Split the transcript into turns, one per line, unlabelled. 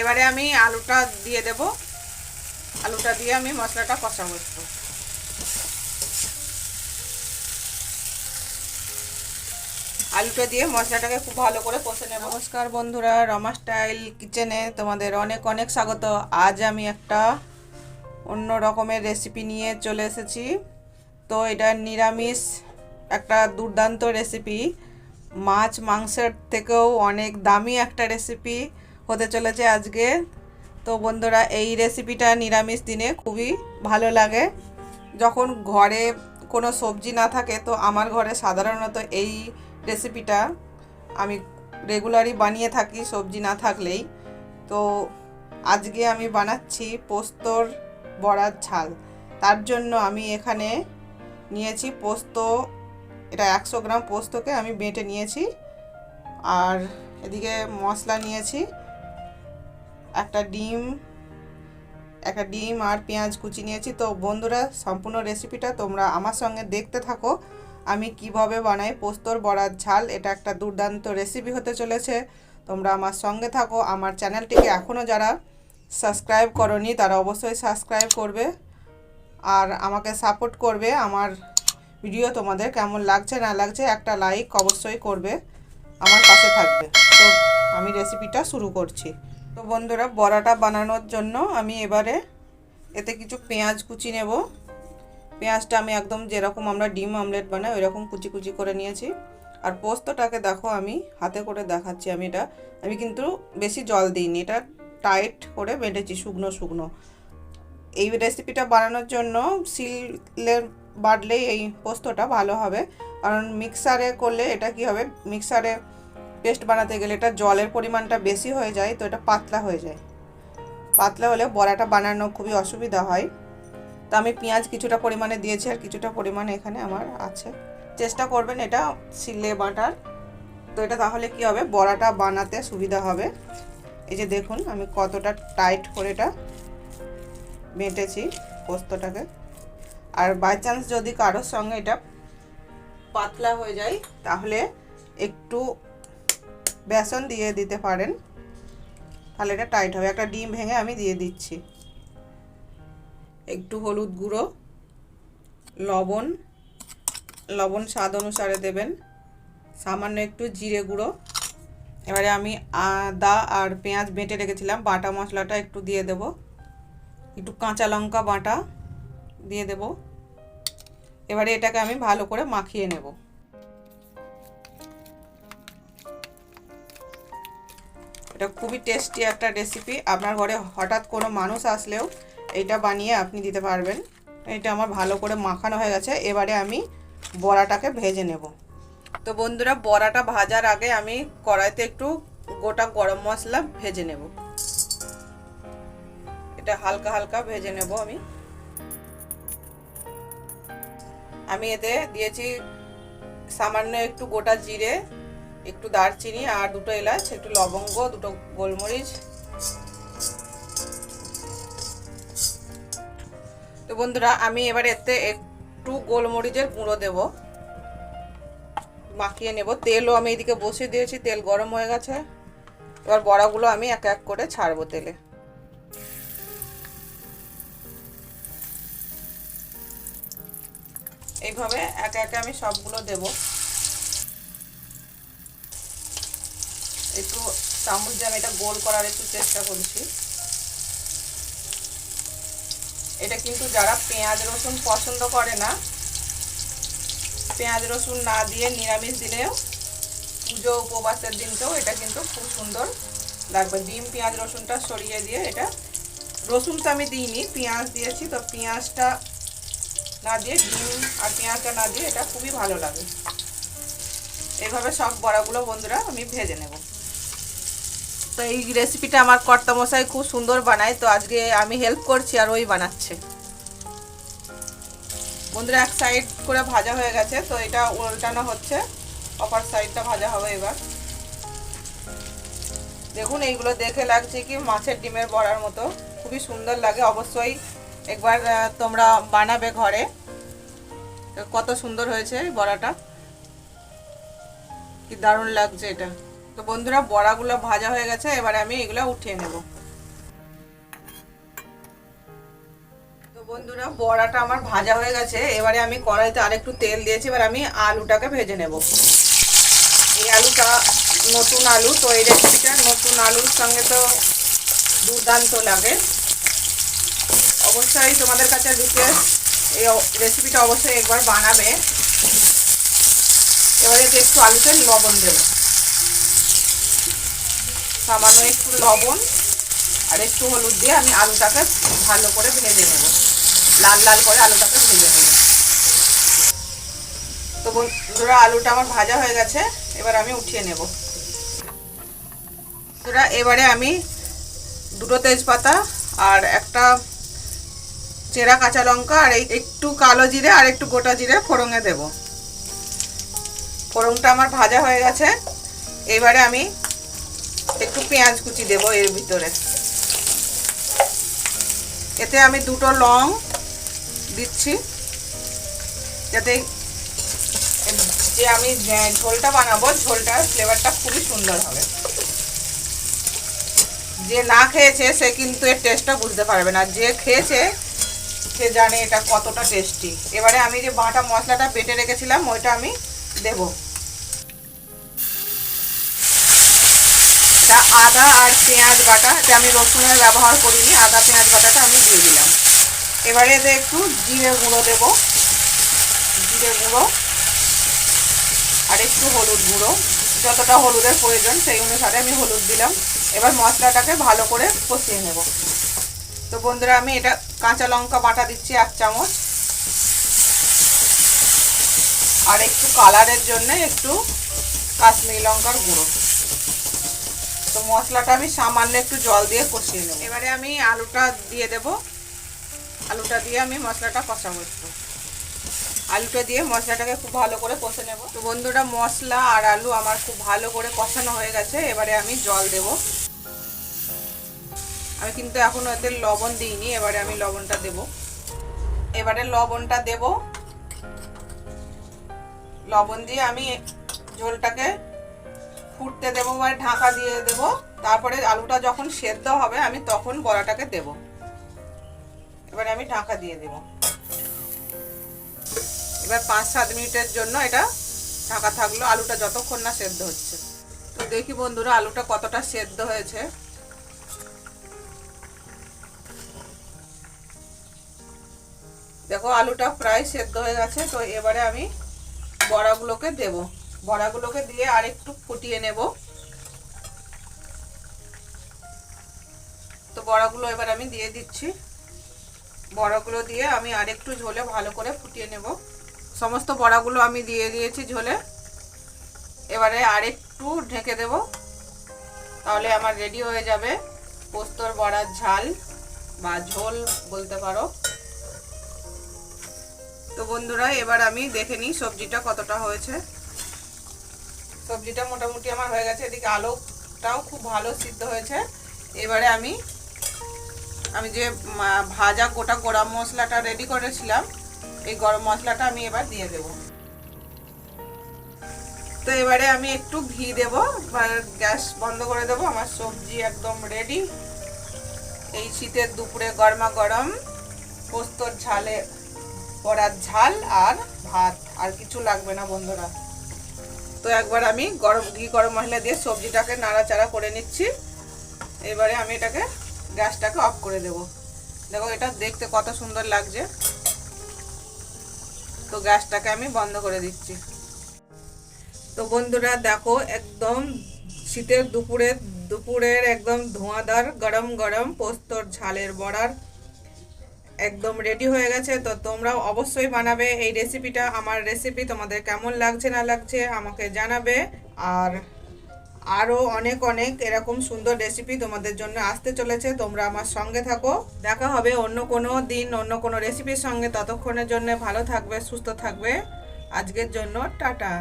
এবারে আমি আলুটা দিয়ে দেব। আলুটা দিয়ে আমি মশলাটা কষাবো একটু। আলুটা দিয়ে মশলাটাকে খুব ভালো করে কষে নেব। নমস্কার বন্ধুরা, রমা স্টাইল কিচেনে তোমাদের অনেক অনেক স্বাগত। আজ আমি একটা অন্য রকমের রেসিপি নিয়ে চলে এসেছি। তো এটা নিরামিষ একটা দুর্দান্ত রেসিপি মাছ, মাংসের থেকেও অনেক দামি একটা রেসিপি হতে চলেছে আজকে। তো বন্ধুরা, এই রেসিপিটা নিরামিষ দিনে খুবই ভালো লাগে। যখন ঘরে কোনো সবজি না থাকে, তো আমার ঘরে সাধারণত এই রেসিপিটা আমি রেগুলারই বানিয়ে থাকি সবজি না থাকলেই। তো আজকে আমি বানাচ্ছি পোস্তর বড়ার ঝাল। তার জন্য আমি এখানে নিয়েছি পোস্ত, এটা একশো গ্রাম পোস্তকে আমি বেটে নিয়েছি। আর এদিকে মশলা নিয়েছি। একটা ডিম একটা ডিম আর পেঁয়াজ কুচি নিয়েছি। তো বন্ধুরা, সম্পূর্ণ রেসিপিটা তোমরা আমার সঙ্গে দেখতে থাকো। আমি কীভাবে বানাই পোস্তর বড়ার ঝাল, এটা একটা দুর্দান্ত রেসিপি হতে চলেছে। তোমরা আমার সঙ্গে থাকো। আমার চ্যানেলটিকে এখনও যারা সাবস্ক্রাইব করনি, তারা অবশ্যই সাবস্ক্রাইব করবে আর আমাকে সাপোর্ট করবে। আমার ভিডিও তোমাদের কেমন লাগছে, না লাগছে, একটা লাইক অবশ্যই করবে। আমার পাশে থাকবে। তো আমি রেসিপিটা শুরু করছি। তো বন্ধুরা, বড়াটা বানানোর জন্য আমি এবারে এতে কিছু পেঁয়াজ কুচি নেব। পেঁয়াজটা আমি একদম যেরকম আমরা ডিম অমলেট বানাই ওই রকম কুচি কুচি করে নিয়েছি। আর পোস্তটাকে দেখো আমি হাতে করে দেখাচ্ছি আমি এটা। আমি কিন্তু বেশি জল দিইনি, এটা টাইট করে বেটেছি, শুকনো শুকনো। এই রেসিপিটা বানানোর জন্য সিলের বাটলেই এই পোস্তটা ভালো হবে। কারণ মিক্সারে করলে এটা কি হবে? মিক্সারে পেস্ট বানাতে গেলে এটা জলের পরিমাণটা বেশি হয়ে যায়, তো এটা পাতলা হয়ে যায়। পাতলা হলে বড়াটা বানানো খুবই অসুবিধা হয়। তো আমি পেঁয়াজ কিছুটা পরিমাণে দিয়েছি আর কিছুটা পরিমাণে এখানে আমার আছে। চেষ্টা করবেন এটা সিলে বাটার। তো এটা তাহলে কি হবে? বড়াটা বানাতে সুবিধা হবে। এই যে দেখুন, আমি কতটা টাইট করে এটা বেঁটেছি পোস্তটাকে। আর বাই চান্স যদি কারোর সঙ্গে এটা পাতলা হয়ে যায়, তাহলে একটু বেসন দিয়ে দিতে পারেন। তাহলে এটা টাইট হবে। একটা ডিম ভেঙে আমি দিয়ে দিচ্ছি। একটু হলুদ গুঁড়ো, লবণ লবণ স্বাদ অনুসারে দেবেন। সামান্য একটু জিরে গুঁড়ো। এবারে আমি আদা আর পেঁয়াজ বেটে রেখেছিলাম। বাটা মশলাটা একটু দিয়ে দেব। একটু কাঁচা লঙ্কা বাটা দিয়ে দেব। এবারে এটাকে আমি ভালো করে মাখিয়ে নেব। এটা খুবই টেস্টি একটা রেসিপি আপনার ঘরে হঠাৎ কোনো মানুষ আসলেও এটা বানিয়ে আপনি দিতে পারবেন। এটা আমার ভালো করে মাখানো হয়ে গেছে। এবারে আমি বড়াটাকে ভেজে নেব। তো বন্ধুরা, বড়াটা ভাজার আগে আমি কড়াইতে একটু গোটা গরম মশলা ভেজে নেব। এটা হালকা হালকা ভেজে নেব আমি। আমি এতে দিয়েছি সামান্য একটু গোটা জিরে একটু দারচিনি আর দুটো এলাচ, একটু লবঙ্গ, দুটো গোলমরিচ। তো বন্ধুরা, আমি এবার এতে একটু গোলমরিচের গুঁড়ো দেব। মাখিয়ে নেব। তেলও আমি এদিকে বসিয়ে দিয়েছি, তেল গরম হয়ে গেছে। এবার বড়াগুলো আমি এক এক করে ছাড়বো তেলে। এইভাবে একে একে আমি সবগুলো দেব একটু চামচ দিয়ে আমি এটা গোল করার একটু চেষ্টা করছি। এটা কিন্তু যারা পেঁয়াজ, রসুন পছন্দ করে না, পেঁয়াজ, রসুন না দিয়ে নিরামিষ দিনেও, পুজো, উপবাসের দিনকেও এটা কিন্তু খুব সুন্দর লাগবে। ডিম, পেঁয়াজ, রসুনটা সরিয়ে দিয়ে এটা, রসুনটা আমি দিইনি, পেঁয়াজ দিয়েছি, তো পেঁয়াজটা না দিয়ে, ডিম আর পেঁয়াজটা না দিয়ে এটা খুবই ভালো লাগে। এভাবে সব বড়াগুলো বন্ধুরা আমি ভেজে নেব। তো এই রেসিপিটা আমার কর্তামশাই খুব সুন্দর বানায়, তো আজকে আমি হেল্প করছি আর ওই বানাচ্ছে। বন্ধুরা, এক সাইড করে ভাজা হয়ে গেছে, তো এটা উল্টানো হচ্ছে। অপার সাইডটা ভাজা হবে এবার। দেখুন, এইগুলো দেখে লাগছে কি মাছের ডিমের বড়ার মতো। খুবই সুন্দর লাগে, অবশ্যই একবার তোমরা বানাবে ঘরে। কত সুন্দর হয়েছে বড়াটা। কি দারুণ লাগছে এটা। তো বন্ধুরা, বড়াগুলো ভাজা হয়ে গেছে, এবারে আমি এগুলো উঠিয়ে নেব। তো বন্ধুরা, বড়াটা আমার ভাজা হয়ে গেছে, এবারে আমি কড়াইতে আরেকটু তেল দিয়েছি, এবার আমি আলুটাকে ভেজে নেব। এই আলুটা নতুন আলু, তো এই রেসিপিটা নতুন আলুর সঙ্গে তো দুর্দান্ত লাগে। অবশ্যই তোমাদের কাছে রিকোয়েস্ট এই রেসিপিটা অবশ্যই একবার বানাবে। এবারে একটু আলুতে লবণ দেবো। সামান্য একটু লবণ আর একটু হলুদ দিয়ে আমি আলুটাকে ভালো করে ভেজে নেব। লাল লাল করে আলুটাকে ভেজে নেব। তো বন্ধুরা, আলুটা আমার ভাজা হয়ে গেছে। এবার আমি উঠিয়ে নেব। বন্ধুরা, এবারে আমি দুটো তেজপাতা আর একটা চেরা কাঁচা লঙ্কা আর একটু কালো জিরে আর একটু গোটা জিরে ফোড়ঙে দেব। ফোড়নটা আমার ভাজা হয়ে গেছে। এবারে আমি একটু পেঁয়াজ কুচি দেব এর ভিতরে। এতে আমি দুটো লং দিচ্ছি, যাতে যে আমি ঝোলটা বানাবো, ঝোলটার ফ্লেভারটা খুবই সুন্দর হবে। যে না খেয়েছে, সে কিন্তু এর টেস্টটা বুঝতে পারবে না। যে খেয়েছে, সে জানে এটা কতটা টেস্টি এবারে আমি যে বাটা মশলাটা বেটে রেখেছিলাম, ওইটা আমি দেবো। তা আদা আর পেঁয়াজ বাটা এটা আমি রসুনের ব্যবহার করিনি, আদা, পেঁয়াজ বাটাটা আমি দিয়ে দিলাম। এবারে এতে একটু জিরে গুঁড়ো দেব। জিরে গুঁড়ো আর একটু হলুদ গুঁড়ো। যতটা হলুদের প্রয়োজন, সেই অনুসারে আমি হলুদ দিলাম। এবার মশলাটাকে ভালো করে কষিয়ে নেব। তো বন্ধুরা, আমি এটা কাঁচা লঙ্কা বাটা দিচ্ছি এক চামচ। আর একটু কালারের জন্য একটু কাশ্মীরি লঙ্কার গুঁড়ো। তো মশলাটা আমি সামান্য একটু জল দিয়ে কষিয়ে নেব। এবারে আমি আলুটা দিয়ে দেব। আলুটা দিয়ে আমি মশলাটা কষাবো একটু। আলুটা দিয়ে মশলাটাকে খুব ভালো করে কষে নেব। তো বন্ধুরা, মশলা আর আলু আমার খুব ভালো করে কষানো হয়ে গেছে। এবারে আমি জল দেব। আমি কিন্তু এখন ওদের লবণ দিইনি। এবারে আমি লবণটা দেব। এবারে লবণটা দেব। লবণ দিয়ে আমি ঝোলটাকে ফুটতে দেবো বা ঢাকা দিয়ে দেবো। তারপরে আলুটা যখন সেদ্ধ হবে, আমি তখন বড়াটাকে দেব। এবারে আমি ঢাকা দিয়ে দেব। এবার পাঁচ সাত মিনিটের জন্য এটা ঢাকা থাকল, আলুটা যতক্ষণ না সেদ্ধ হচ্ছে। তো দেখি বন্ধুরা, আলুটা কতটা সেদ্ধ হয়েছে। দেখো, আলুটা প্রায় সেদ্ধ হয়ে গেছে, তো এবারে আমি বড়াগুলোকে দেবো। বড়াগুলোকে দিয়ে আর একটু ফুটিয়ে নেব। তো বড়াগুলো এবার আমি দিয়ে দিচ্ছি। বড়াগুলো দিয়ে আমি আর একটু ঝোলে ভালো করে ফুটিয়ে নেব। সমস্ত বড়াগুলো আমি দিয়ে দিয়েছি ঝোলে। এবারে আর একটু ঢেকে দেব। তাহলে আমার রেডি হয়ে যাবে পোস্তর বড়ার ঝাল বা ঝোল বলতে পারো। তো বন্ধুরা, এবার আমি দেখে নিই সবজিটা কতটা হয়েছে। সবজিটা মোটামুটি আমার হয়ে গেছে, এদিকে আলুটাও খুব ভালো সিদ্ধ হয়েছে। এবারে আমি আমি যে ভাজা গোটা গরম মশলাটা রেডি করেছিলাম, এই গরম মশলাটা আমি এবার দিয়ে দেব। তো এবারে আমি একটু ঘি দেব গ্যাস বন্ধ করে দেব, আমার সবজি একদম রেডি এই শীতের দুপুরে গরমা গরম পোস্তর ঝালে পড়ার ঝাল আর ভাত, আর কিছু লাগবে না বন্ধুরা। তো একবার আমি গরম, ঘি গরম মশলা দিয়ে সবজিটাকে নাড়াচাড়া করে নিচ্ছি। এবারে আমি এটাকে গ্যাসটাকে অফ করে দেব। দেখো, এটা দেখতে কত সুন্দর লাগছে। তো গ্যাসটাকে আমি বন্ধ করে দিচ্ছি। তো বন্ধুরা, দেখো, একদম শীতের দুপুরে দুপুরের একদম ধোঁয়াদার, গরম গরম পোস্তর ঝালের বড়ার একদম রেডি হয়ে গেছে। তো তোমরাও অবশ্যই বানাবে এই রেসিপিটা আমার রেসিপি তোমাদের কেমন লাগছে, না লাগছে আমাকে জানাবে। আর আরও অনেক অনেক এরকম সুন্দর রেসিপি তোমাদের জন্য আসতে চলেছে। তোমরা আমার সঙ্গে থাকো। দেখা হবে অন্য কোনো দিন, অন্য কোনো রেসিপির সঙ্গে। ততক্ষণের জন্য ভালো থাকবে, সুস্থ থাকবে। আজকের জন্য টাটা।